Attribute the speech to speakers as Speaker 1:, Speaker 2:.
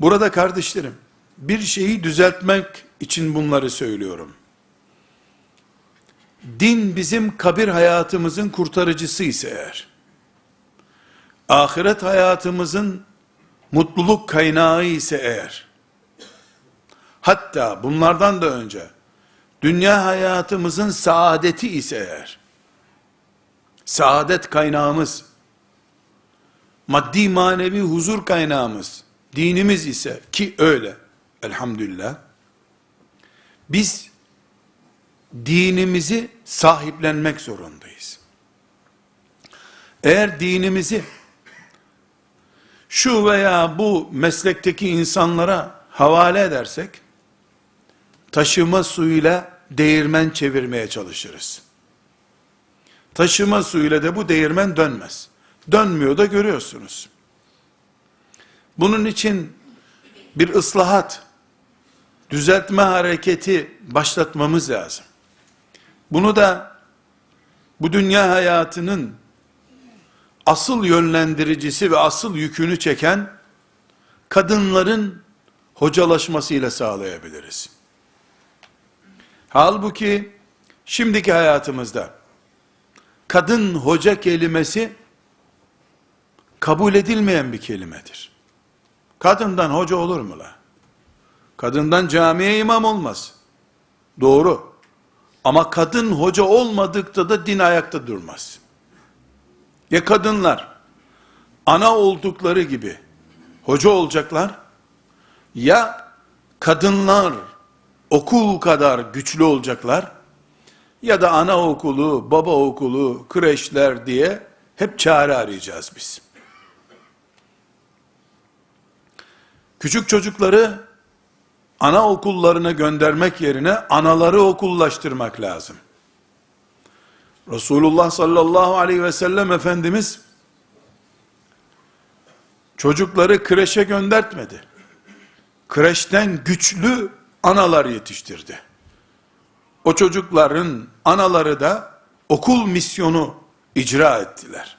Speaker 1: Burada kardeşlerim, bir şeyi düzeltmek için bunları söylüyorum. Din bizim kabir hayatımızın kurtarıcısı ise eğer, ahiret hayatımızın mutluluk kaynağı ise eğer, hatta bunlardan da önce, dünya hayatımızın saadeti ise eğer, saadet kaynağımız, maddi manevi huzur kaynağımız, dinimiz ise ki öyle elhamdülillah, biz dinimizi sahiplenmek zorundayız. Eğer dinimizi şu veya bu meslekteki insanlara havale edersek, taşıma suyuyla değirmen çevirmeye çalışırız. Taşıma suyuyla da bu değirmen dönmez. Dönmüyor da görüyorsunuz. Bunun için bir ıslahat, düzeltme hareketi başlatmamız lazım. Bunu da bu dünya hayatının asıl yönlendiricisi ve asıl yükünü çeken kadınların hocalaşmasıyla sağlayabiliriz. Halbuki şimdiki hayatımızda kadın hoca kelimesi kabul edilmeyen bir kelimedir. Kadından hoca olur mu la? Kadından camiye imam olmaz. Doğru. Ama kadın hoca olmadıkta da din ayakta durmaz. Ya kadınlar ana oldukları gibi hoca olacaklar ya kadınlar okul kadar güçlü olacaklar ya da ana okulu, baba okulu, kreşler diye hep çare arayacağız biz. Küçük çocukları ana okullarına göndermek yerine anaları okullaştırmak lazım. Resulullah sallallahu aleyhi ve sellem Efendimiz çocukları kreşe göndertmedi. Kreşten güçlü analar yetiştirdi. O çocukların anaları da okul misyonu icra ettiler.